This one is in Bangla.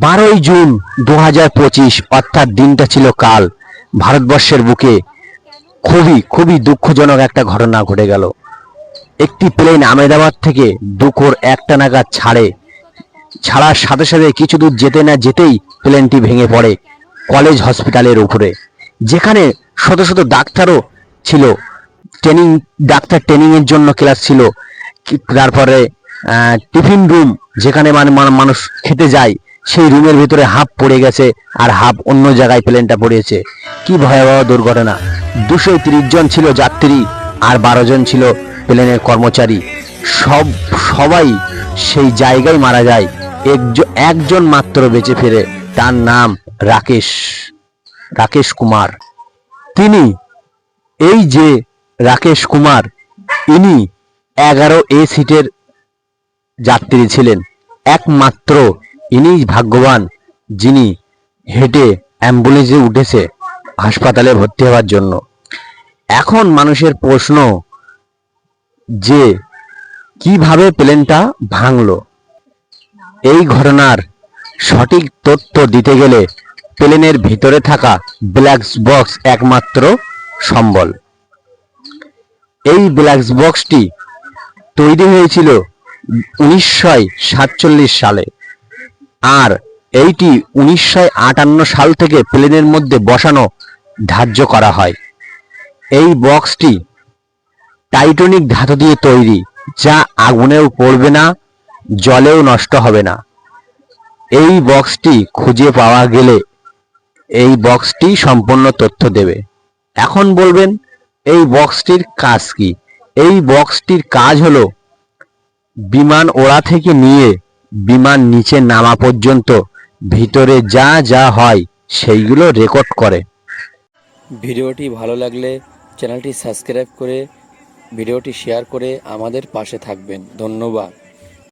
বারোই জুন দু হাজার পঁচিশ, অর্থাৎ দিনটা ছিল কাল, ভারতবর্ষের বুকে খুবই খুবই দুঃখজনক একটা ঘটনা ঘটে গেল। একটি প্লেন আমেদাবাদ থেকে দুপুর একটা নাগাদ ছাড়ে। ছাড়ার সাথে সাথে কিছু দূর যেতে না যেতেই প্লেনটি ভেঙে পড়ে কলেজ হসপিটালের উপরে। যেখানে শত শত ডাক্তারও ছিল। ট্রেনিং ডাক্তার ট্রেনিং এর জন্য ক্লাস ছিল। তারপরে টিফিন রুম যেখানে মানে মানুষ খেতে যায়। সেই রুমের ভিতরে হাফ পড়ে গেছে আর হাফ অন্য জায়গায় প্লেনটা পড়েছে। কি ভয়াবহ দুর্ঘটনা। দুশো তিরিশ জন ছিল যাত্রী আর বারো জন ছিল প্লেনের কর্মচারী। সব, সবাই সেই জায়গায় মারা যায়। একজ- একজন মাত্র বেঁচে ফেরে। তার নাম রাকেশ রাকেশ কুমার। তিনি, এই যে রাকেশ কুমার, ইনি এগারো এ সিটের যাত্রী ছিলেন। একমাত্র ইনি ভাগ্যবান যিনি হেঁটে অ্যাম্বুলেন্সে উঠেছে হাসপাতালে ভর্তি হওয়ার জন্য। এখন মানুষের প্রশ্ন যে, কীভাবে প্লেনটা ভাঙল? এই ঘটনার সঠিক তথ্য দিতে গেলে প্লেনের ভিতরে থাকা ব্ল্যাক বক্স একমাত্র সম্বল। এই ব্ল্যাক বক্সটি তৈরি হয়েছিল উনিশশো সাতচল্লিশ সালে। আর এইটি উনিশশো আটান্ন সাল থেকে প্লেনের মধ্যে বসানো ধার্য করা হয়। এই বক্সটি টাইটনিক ধাতু দিয়ে তৈরি, যা আগুনেও পড়বে না, জলেও নষ্ট হবে না। এই বক্সটি খুঁজে পাওয়া গেলে এই বক্সটি সম্পূর্ণ তথ্য দেবে। এখন বলবেন, এই বক্সটির কাজ কি? এই বক্সটির কাজ হলো বিমান ওড়া থেকে নিয়ে বিমান নিচে নামা পর্যন্ত ভিতরে যা যা হয় সেইগুলো রেকর্ড করে। ভিডিওটি ভালো লাগলে চ্যানেলটি সাবস্ক্রাইব করে ভিডিওটি শেয়ার করে আমাদের পাশে থাকবেন। ধন্যবাদ।